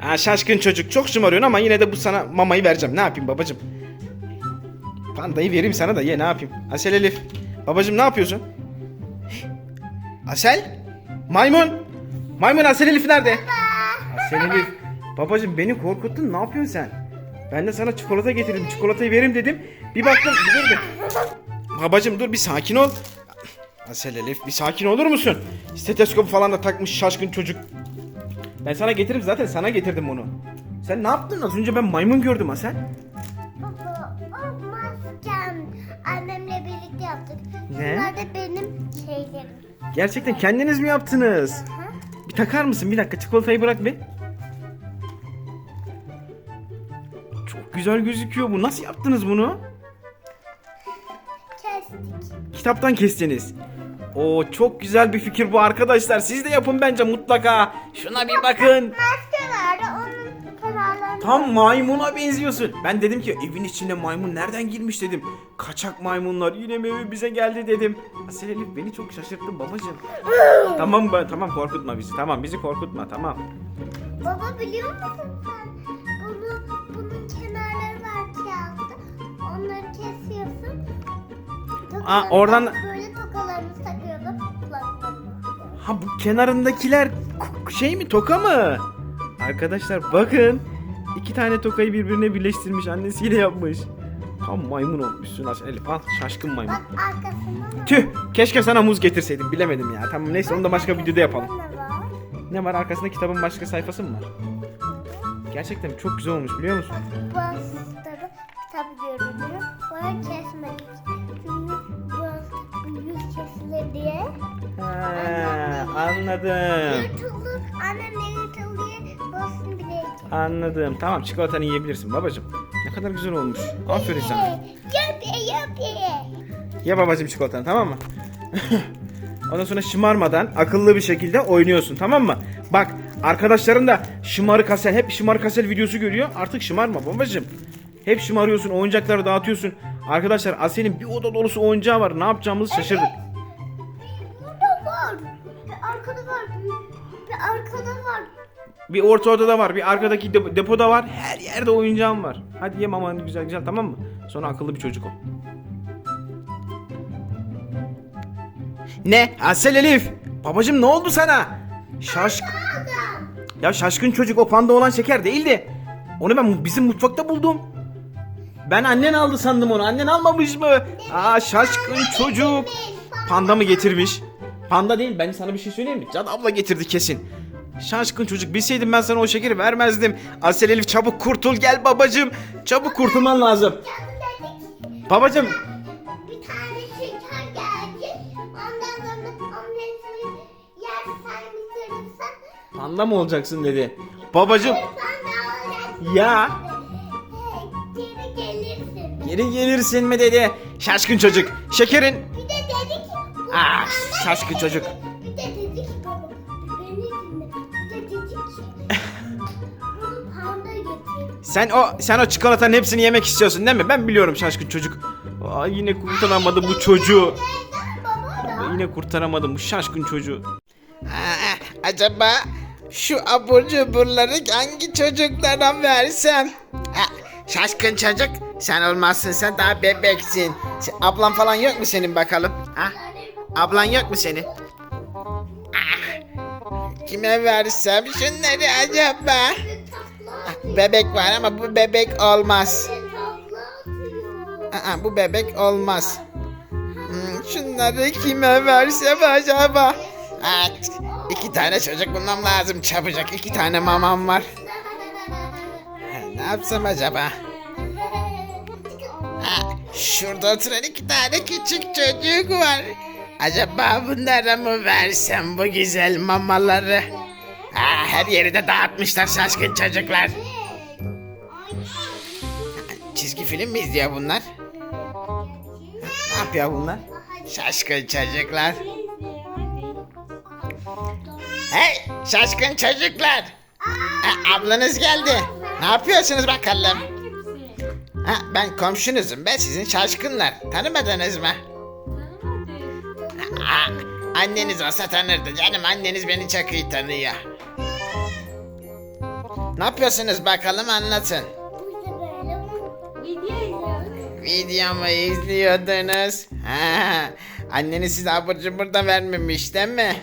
Ha, şaşkın çocuk çok şımarıyorsun ama yine de bu sana mamayı vereceğim. Ne yapayım babacım? Pandayı vereyim sana da ye ne yapayım? Asel Elif. Babacım ne yapıyorsun? Asel? Maymun? Maymun Asel Elif nerede? Asel Elif. Babacım beni korkuttun ne yapıyorsun sen? Ben de sana çikolata getirdim. Çikolatayı vereyim dedim. Bir baktım dur bir. Babacım dur bir sakin ol. Asel Elif bir sakin olur musun? Stetoskop falan da takmış şaşkın çocuk. Ben sana getiririm zaten sana getirdim bunu. Sen ne yaptın? Az önce ben maymun gördüm Asel. Baba o maskem. Annemle birlikte yaptık. Ne? Bunlar da benim şeylerim. Gerçekten kendiniz mi yaptınız? Hı? Bir takar mısın? Bir dakika çikolatayı bırak bir. Çok güzel gözüküyor bu. Nasıl yaptınız bunu? Kestik. Kitaptan kestiniz. Oo çok güzel bir fikir bu arkadaşlar. Siz de yapın bence mutlaka. Şuna bir bakın. Maske vardı onun kenarlarını. Tam maymuna benziyorsun. Ben dedim ki evin içine maymun nereden girmiş dedim. Kaçak maymunlar yine mi eve bize geldi dedim. Asel Elif beni çok şaşırttın babacığım. tamam ben tamam korkutma bizi. Tamam bizi korkutma tamam. Baba biliyor musun sen? Bunu, bunun kenarları var kağıtta. Onları kesiyorsun. Aa, oradan- kenarındakiler şey mi toka mı? Arkadaşlar bakın. iki tane tokayı birbirine birleştirmiş annesiyle yapmış. Tam maymun olmuşsun Elif al şaşkın maymun. Bak arkasında da Tüh keşke sana muz getirseydim bilemedim ya. Tamam neyse onu da başka videoda yapalım. ne var? Arkasında kitabın başka sayfası mı var? Gerçekten çok güzel olmuş biliyor musun? Bastada kitap görünüyor. Böyle kesmedik. Çünkü bu büyük kesilir diye. Anladım. Basın bile. Anladım. Tamam çikolatanı yiyebilirsin babacığım. Ne kadar güzel olmuş. Aferin sana. Yapı. Ye babacığım çikolatanı tamam mı? Ondan sonra şımarmadan akıllı bir şekilde oynuyorsun tamam mı? Bak arkadaşların da şımarık Asel hep şımarık Asel videosu görüyor. Artık şımarma babacığım. Hep şımarıyorsun oyuncakları dağıtıyorsun. Arkadaşlar Asel'in bir oda dolusu oyuncağı var. Ne yapacağımızı şaşırdık. Arkada var. Bir orta odada var, bir arkadaki depo- depoda var. Her yerde oyuncağım var. Hadi ye mamanı güzel güzel tamam mı? Sonra akıllı bir çocuk ol. Ne? Asel Elif. Babacım ne oldu sana? Şaşk... Ya şaşkın çocuk o panda olan şeker değildi. Onu ben bizim mutfakta buldum. Ben annen aldı sandım onu. Annen almamış mı? Aa şaşkın çocuk. Panda mı getirmiş? Panda değil. Ben sana bir şey söyleyeyim mi? Can abla getirdi kesin. Şaşkın çocuk. Bilseydim ben sana o şekeri vermezdim. Asel Elif çabuk kurtul gel babacım. Çabuk kurtulman lazım. Babacım. Bir tane şeker geldi. Ondan sonra annesini yersen bitirirsen Panda mı olacaksın dedi. Babacım. Ya. Geri gelirsin. Geri gelirsin mi dedi. Şaşkın çocuk. Şekerin. Ah, şaşkın çocuk. Bir de dedi ki baba beni dinle. Bir de dedi ki bunu panda getir. Sen o sen o çikolatanın hepsini yemek istiyorsun değil mi? Ben biliyorum şaşkın çocuk. Aa, yine kurtaramadı bu çocuğu. Yine kurtaramadım bu şaşkın çocuğu. Aa, acaba şu abur cuburları hangi çocuklara versem? Ha, şaşkın çocuk sen olmazsın sen daha bebeksin. Sen- ablan falan yok mu senin bakalım? Ha? Ablan yok mu senin? Ah, kime versem şunları acaba? Ah, bebek var ama bu bebek olmaz. Aa, bu bebek olmaz. Hmm, şunları kime versem acaba? Aa, iki tane çocuk bulmam lazım çabucak. iki tane mamam var. Ne yapsam acaba? Şurada oturan iki tane küçük çocuk var. Acaba bunlara mı versem bu güzel mamaları? Ha, her yeri de dağıtmışlar şaşkın çocuklar. Çizgi film mi izliyor bunlar? Ne yapıyor bunlar? Şaşkın çocuklar. Hey şaşkın çocuklar. Ha, ablanız geldi. Ne yapıyorsunuz bakalım? Ha, ben komşunuzum. Ben sizin şaşkınlar. Tanımadınız mı? Anneniz olsa tanırdı canım. Anneniz beni çok iyi tanıyor. Ne yapıyorsunuz bakalım anlatın. Biz de böyle video izliyoruz. Video mu izliyordunuz? Ha, anneniz size abur cubur da vermemiş değil mi?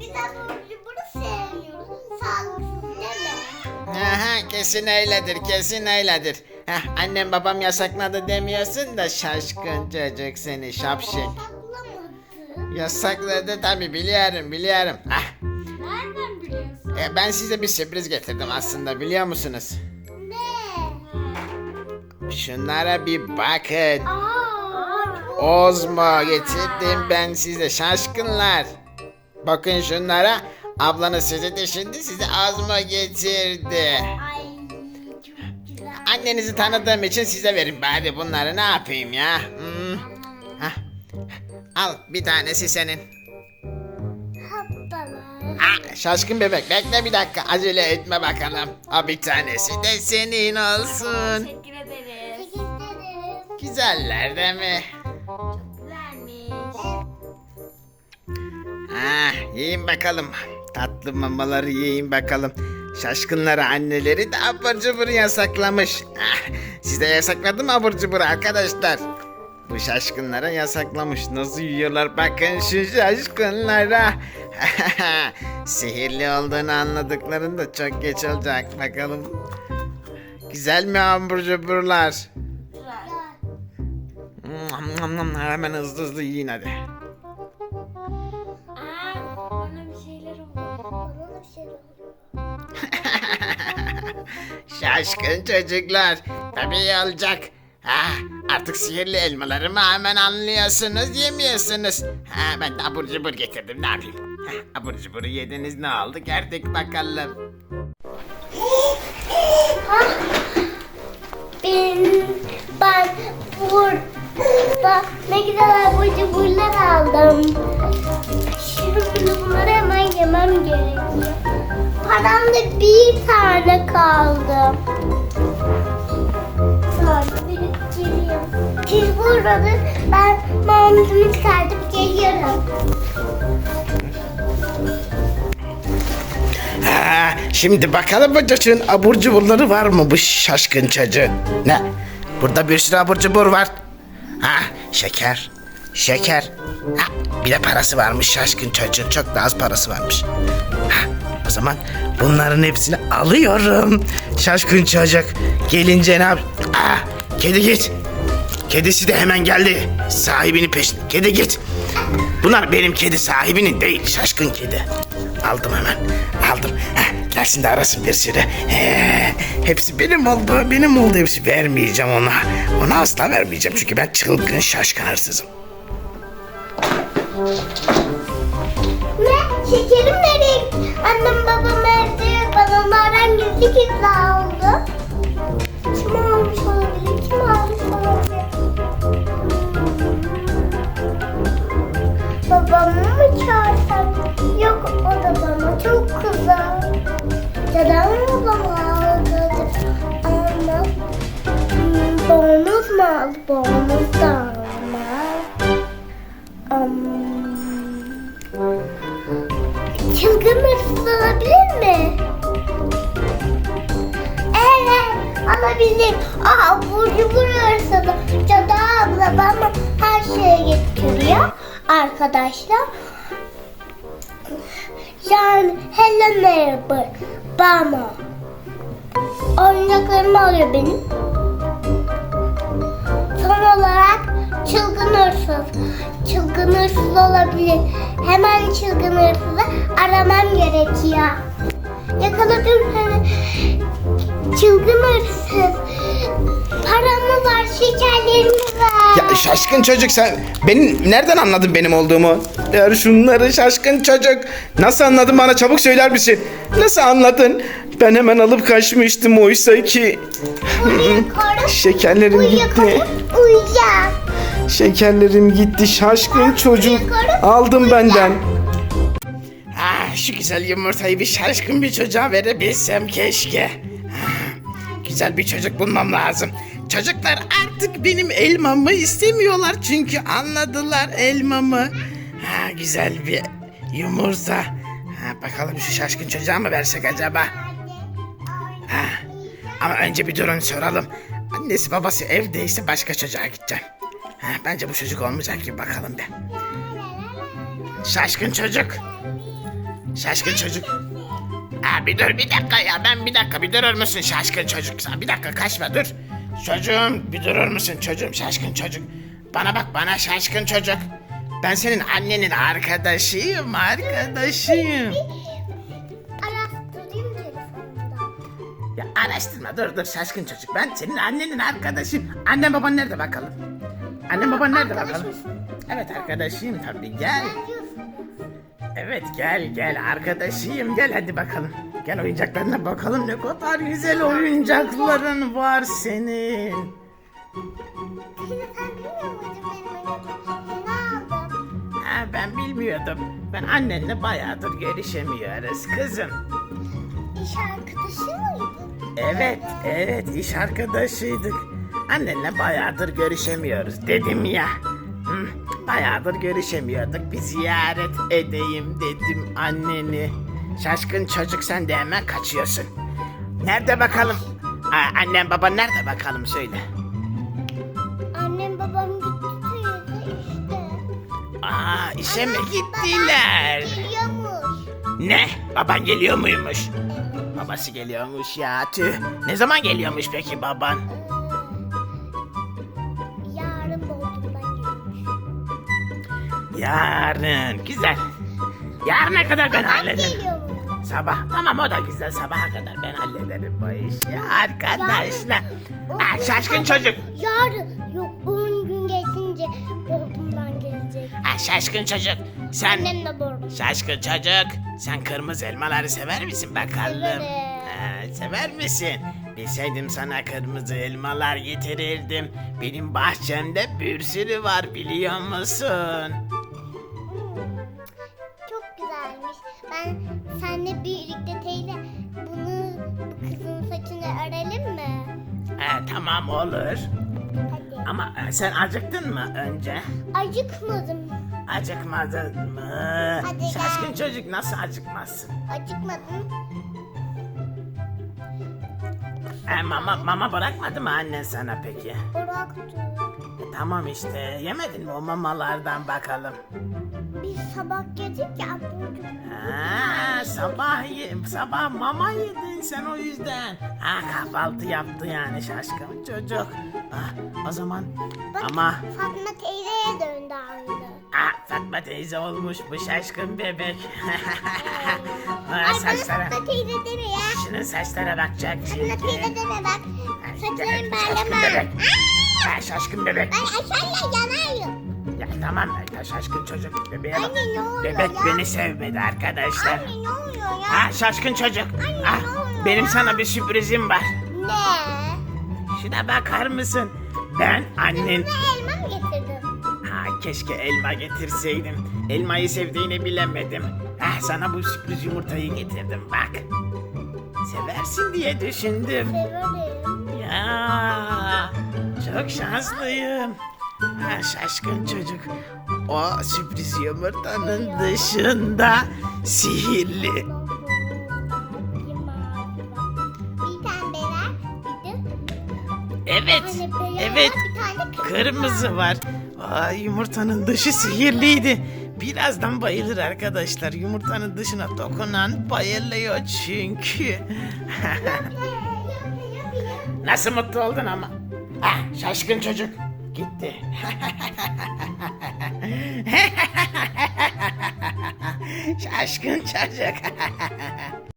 Biz abur cuburu sevmiyoruz. Sağlıksız değil mi? Aha, kesin öyledir, kesin öyledir. Heh, annem babam yasakladı demiyorsun da şaşkın çocuk seni şapşik. Yasakladı tabi biliyorum biliyorum. Ah, Nereden biliyorsun? e, ben size bir sürpriz getirdim aslında biliyor musunuz? Ne? Şunlara bir bakın. Aa, Ozmo getirdim ben size şaşkınlar. Bakın şunlara. Ablanız sizi düşündü size Ozmo getirdi. Ay. Annenizi tanıdığım için size verin bari bunları ne yapayım ya. Al bir tanesi senin. Ha, şaşkın bebek bekle bir dakika acele etme bakalım. O bir tanesi de senin olsun. Teşekkür ederim. Güzeller değil mi? Güzelmiş. Ha, yiyin bakalım. Tatlı mamaları yiyin bakalım. Şaşkınlara anneleri de abur cubur yasaklamış. Ah, size yasakladı mı abur cubur arkadaşlar? Bu şaşkınlara yasaklamış. Nasıl yiyorlar bakın şu şaşkınlara. Sihirli olduğunu anladıklarında çok geç olacak bakalım. Güzel mi abur cuburlar? Güzel. Hemen hızlı hızlı yiyin hadi. Aa, bana bir şeyler oldu. Bana bir şeyler oldu. Şaşkın çocuklar. Tabii olacak. Ha, artık sihirli elmalarımı hemen anlıyorsunuz, yemiyorsunuz. Ha, ben de abur cubur getirdim, ne yapayım? Ha, abur cuburu yediniz, ne oldu? Gördük bakalım. Ben, ben burada ne güzel abur cuburlar aldım. Şimdi bunları hemen yemem gerekiyor. Param da bir tane kaldı. Siz burada ben mantımı çıkartıp geliyorum. Ha, şimdi bakalım bu çocuğun abur cuburları var mı bu şaşkın çocuğun? Ne? Burada bir sürü abur cubur var. Ha, şeker, şeker. Ha, bir de parası varmış şaşkın çocuğun. Çok da az parası varmış. Ha, o zaman bunların hepsini alıyorum. Şaşkın çocuk gelince ne yap? Aa, kedi git. Kedisi de hemen geldi. Sahibini peşinde. Kedi git. Bunlar benim kedi sahibinin değil. Şaşkın kedi. Aldım hemen. Aldım. Heh, gelsin de arasın bir sürü. Ee, hepsi benim oldu. Benim oldu hepsi. Vermeyeceğim ona. Ona asla vermeyeceğim. Çünkü ben çılgın şaşkın hırsızım. Ne? Şekerim nereye? Annem babam evde yok. Bana onlardan gizli gizli aldı. Kim almış olabilir? Kim almış olabilir? Babamı mı çağırsam? Yok o da bana çok kızar. Neden babamı? Almaz. Hmm, Bonus mu aldı? Bonus da almaz. Um, Çılgın hırsız olabilir mi? Evet alabilir. Arkadaşlar. Yani hello merhaba bana. Oyuncaklarımı alıyor benim. Son olarak çılgın hırsız. Çılgın hırsız olabilir. Hemen çılgın hırsızı aramam gerekiyor. Yakaladım seni. Çılgın hırsız. Paramı var, şekerlerimi var. Şaşkın çocuk sen benim nereden anladın benim olduğumu? Ya şunları şaşkın çocuk. Nasıl anladın bana çabuk söyler misin? Nasıl anladın? Ben hemen alıp kaçmıştım oysa ki. Şekerlerim gitti. Uyuyacağım. Şekerlerim gitti şaşkın çocuk. Aldım benden. Ah, şu güzel yumurtayı bir şaşkın bir çocuğa verebilsem keşke. Ah, Güzel bir çocuk bulmam lazım. Çocuklar artık benim elmamı istemiyorlar çünkü anladılar elmamı. Ha, güzel bir yumurta. Ha, bakalım şu şaşkın çocuğa mı versek acaba? Ama önce bir durun soralım. Annesi babası evdeyse başka çocuğa gideceğim. Ha, bence bu çocuk olmayacak gibi bakalım bir. Şaşkın çocuk. Şaşkın çocuk. Ha, bir dur bir dakika ya ben bir dakika bir durur musun şaşkın çocuk bir dakika kaçma dur. Çocuğum bir durur musun çocuğum şaşkın çocuk. Bana bak bana şaşkın çocuk. Ben senin annenin arkadaşıyım arkadaşıyım. Araştırayım telefonumda. Ya araştırma dur dur şaşkın çocuk. Ben senin annenin arkadaşıyım. Annen baban nerede bakalım? Annen baban nerede bakalım? mısın? Evet arkadaşıyım tabii gel. Diyorsun. Evet gel gel arkadaşıyım gel hadi bakalım. Gel oyuncaklarına bakalım ne kadar güzel oyuncakların var senin. Ha, ben bilmiyordum. Ben annenle bayağıdır görüşemiyoruz kızım. İş arkadaşı mıydın? Evet evet iş arkadaşıydık. Annenle bayağıdır görüşemiyoruz dedim ya. Bayağıdır görüşemiyorduk. Bir ziyaret edeyim dedim anneni. Şaşkın çocuk sen de hemen kaçıyorsun. Nerede bakalım? Aa, annem baban nerede bakalım söyle. Annem babam gitti işte. Aa işe mi gittiler? Geliyormuş. Ne? Baban geliyor muymuş? Babası geliyormuş ya tüh. Ne zaman geliyormuş peki baban? Yarın Bodrum'dan geliyormuş. Yarın. Güzel. Yarına kadar ben hallederim. Sabah. Tamam o da güzel. Sabaha kadar ben hallederim bu işi. Arkadaşlar. Ha, şaşkın çocuk. Yarın yok 10 gün geçince Bodrum'dan gelecek. Ha, şaşkın çocuk. Sen Annem de Bodrum. şaşkın çocuk. Sen kırmızı elmaları sever misin bakalım? Severim. Ha, sever misin? Bilseydim sana kırmızı elmalar getirirdim. Benim bahçemde bir sürü var biliyor musun? Tamam olur. Hadi. Ama e, sen acıktın mı önce? Acıkmadım. Acıkmadın mı? Hadi gel. Şaşkın çocuk nasıl acıkmazsın? Acıkmadım. E, mama, mama bırakmadı mı annen sana peki? Bıraktı. E, tamam işte yemedin mi o mamalardan bakalım. Sabah yedik ya. Ha, sabah ye, sabah mama yedin sen o yüzden. Ha kahvaltı yaptı yani şaşkın çocuk. Ah, o zaman Bak ama Fatma teyzeye döndü aynı. ah, Fatma teyze olmuş bu şaşkın bebek. Ha, Ay bana saçlara, Fatma teyze deme ya. şunun saçlara bakacak Fatma teyze çünkü. deme bak. Saçlarım Şaşkın bebek. Ha, şaşkın bebek. Ben aşağıya yanayım. Tamam ya şaşkın çocuk bebeğe bak. Anne, ne oluyor Bebek ya? beni sevmedi arkadaşlar. Anne ne oluyor ya? Ha şaşkın çocuk. Anne, Ah, ne oluyor benim ya? sana bir sürprizim var. Ne? Şuna bakar mısın? Ben annen... Ne elma mı getirdin? Ha keşke elma getirseydim. Elmayı sevdiğini bilemedim. Ah sana bu sürpriz yumurtayı getirdim bak. Seversin diye düşündüm. Severim. Ya çok şanslıyım. Ha, şaşkın çocuk. O sürpriz yumurtanın dışında sihirli. Evet, evet. Kırmızı var. Aa, yumurtanın dışı sihirliydi. Birazdan bayılır arkadaşlar. Yumurtanın dışına dokunan bayılıyor çünkü. Nasıl mutlu oldun ama? Ah, şaşkın çocuk. Gitti. şaşkın çocuk.